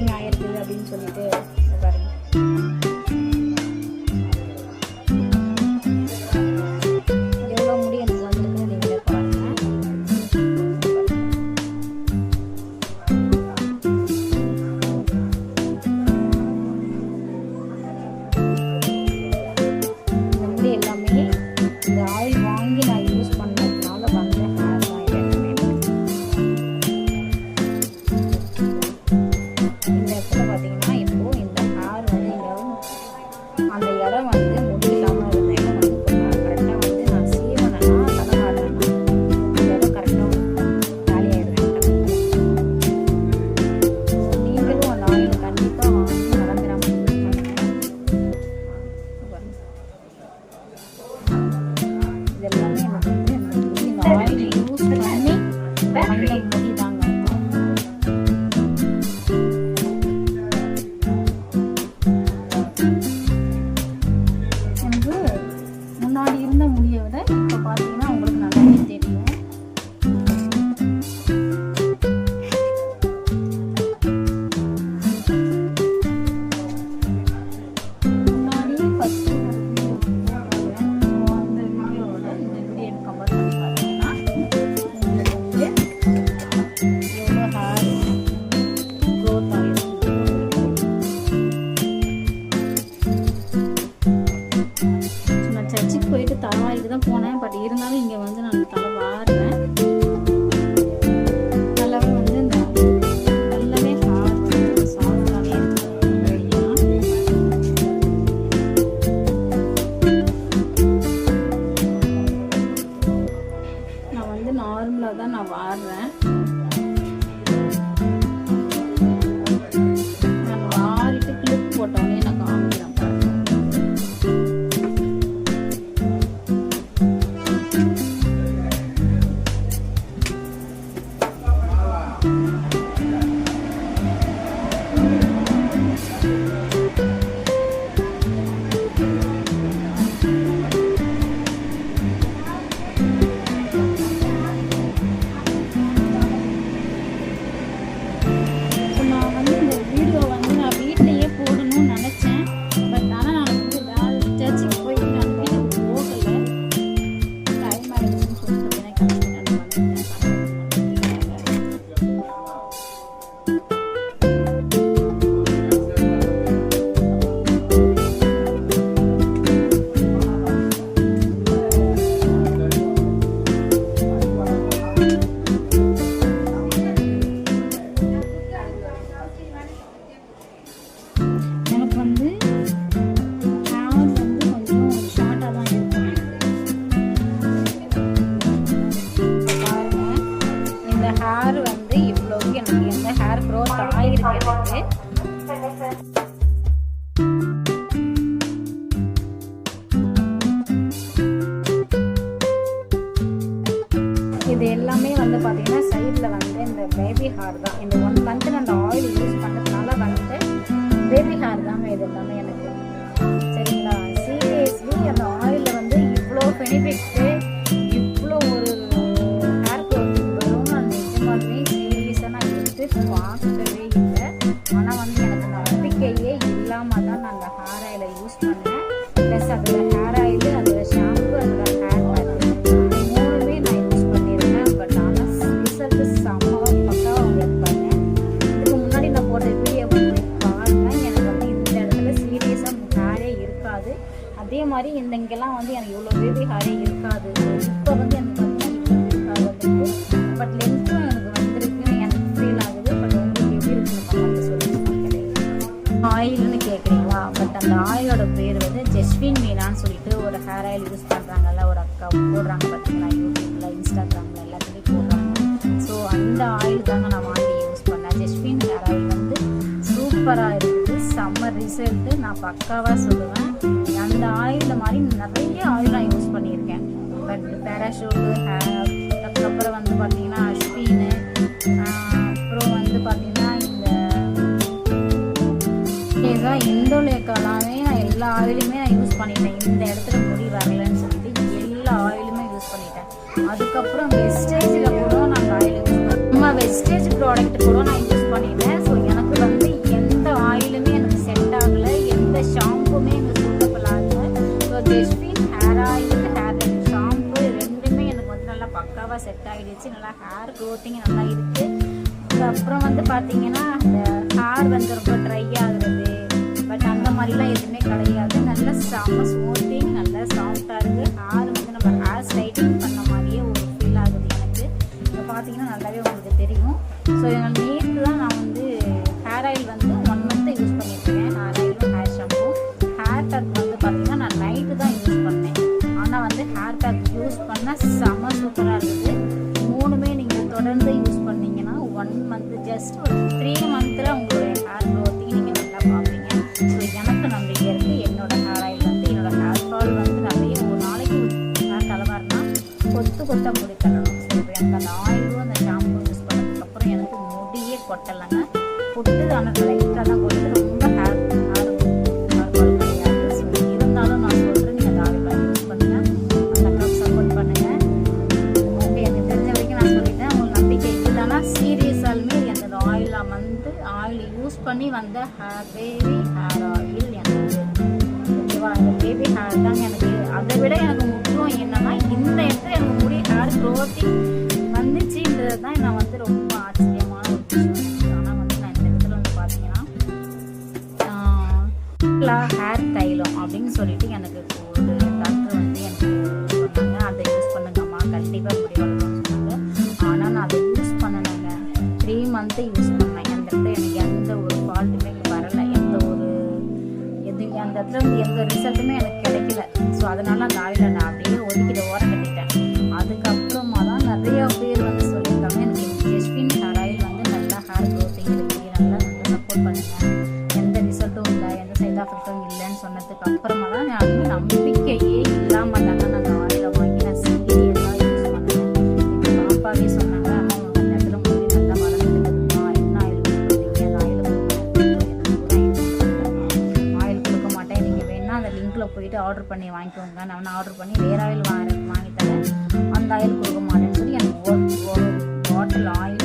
Setting ஆகிருக்குது அப்படின்னு சொல்லிட்டு இங்க ஆயில் பேபி ஹேர் இது எல்லாமே எனக்கு. சரிங்களா? சீரியஸ்லி அந்த ஆயிலில் வந்து இவ்வளோ பெனிஃபிட்ஸு இவ்வளோ ஒரு ஹேர் க்ரோத் வரும் நான் நிஜமாலுமே சீரியஸாக நான் எடுத்து பார்க்கவே இல்லை. ஆனால் வந்து எனக்கு நம்பிக்கையே இல்லாமல் தான் நான் அந்த ஹேர் ஆயிலை யூஸ் பண்ணேன். ப்ளஸ் அதில் அதே மாதிரி இந்த இங்கெல்லாம் வந்து எனக்கு இவ்வளோ பேபி ஹேரே இருக்காது. இப்போ வந்து எனக்கு பட் லென்த்தும் எனக்கு வந்திருக்கு. எனக்கு ஃபீல் ஆகுது. பட் உங்களுக்கு எப்படி இருக்குன்னு ஆயில்னு கேட்குறீங்களா பட் அந்த ஆயிலோட பேர் வந்து ஜெஸ்வின் மீனான்னு சொல்லிட்டு ஒரு ஹேர் ஆயில் யூஸ் பண்ணுறாங்கல்ல ஒரு அக்கா போடுறாங்க பார்த்தீங்களா யூடியூப்பில் இன்ஸ்டாகிராமில் எல்லாத்துலேயும் போடுறாங்க. ஸோ அந்த ஆயில் தாங்க நான் வாங்கி யூஸ் பண்ணேன். ஜெஸ்வின் ஹேர் ஆயில் வந்து சூப்பராக இருக்குது செம்ம ரிசல்ட்டு நான் பக்காவாக சொல்லுவேன். அந்த ஆயில் மாதிரி நிறைய ஆயில் நான் யூஸ் பண்ணியிருக்கேன். பட் பேராஷூட்டு ஹேர் அதுக்கப்புறம் வந்து பார்த்தீங்கன்னா அஸ்பீனு அப்புறம் வந்து பார்த்தீங்கன்னா இந்த இதுதான் நான் எல்லா ஆயிலுமே நான் யூஸ் பண்ணிட்டேன். இந்த இடத்துல முடி வரலன்னு சொல்லிட்டு எல்லா ஆயிலுமே யூஸ் பண்ணிட்டேன். அதுக்கப்புறம் வெஸ்டேஜில் கூட நான் ஆயில் யூஸ் பண்ணேன் வெஸ்டேஜ் ப்ராடக்ட் கூட நான் யூஸ் பண்ணிட்டேன். ஸோ வச்சு நல்லா ஹேர் க்ரோத்திங் நல்லா இருக்கு. அப்புறம் வந்து பார்த்தீங்கன்னா பேபி ஹேர் ஆயில் எனக்கு ஓகேவா? இந்த பேபி ஹேர் தாங்க எனக்கு அதை விட எனக்கு முக்கியம் என்னன்னா இந்த இடத்துல எனக்கு முடி ஹேர் க்ரோத்திங் வந்துச்சுன்றது தான் நான் வந்து ரொம்ப ஆச்சரியமான ஒரு விஷயம். ஆனால் வந்து நான் இந்த இடத்துல வந்து பார்த்தீங்கன்னா ஹேர் தைலம் அப்படின்னு சொல்லிட்டு எனக்கு இடத்துல வந்து எந்த ரிசல்ட்டுமே எனக்கு கிடைக்கல. ஸோ அதனால அந்த ஆயிலை நான் அப்படியே ஒதுக்கிட்டு ஓரம் கட்டிட்டேன். அதுக்கப்புறமா தான் நிறைய பேர் வந்து சொல்லியிருக்காங்க எனக்கு ஜெஸ்வின் ஹேர் ஆயில் வந்து நல்லா ஹேர் க்ரோத்திங் இருக்குது நல்லா நல்லா சப்போர்ட் பண்ணுங்க. எந்த ரிசல்ட்டும் இல்லை எந்த சைட் எஃபெக்ட்டும் இல்லைன்னு சொன்னதுக்கு அப்புறமா தான் நான் நம்பிக்கையே இல்லாமல் தாங்க நான் அந்த ஆயிலை வாங்கி நான் சீரியஸாக யூஸ் பண்ணேன். பாப்பாவே ஷாப்பில் போயிட்டு ஆர்டர் பண்ணி வாங்கிக்கோங்க. நான் ஆர்டர் பண்ணி வேறு ஆயில் வாங்க வாங்கி தரேன். அந்த ஆயில் கொடுக்க மாட்டேன்னு சொல்லி எனக்கு பாட்டில் ஆயில்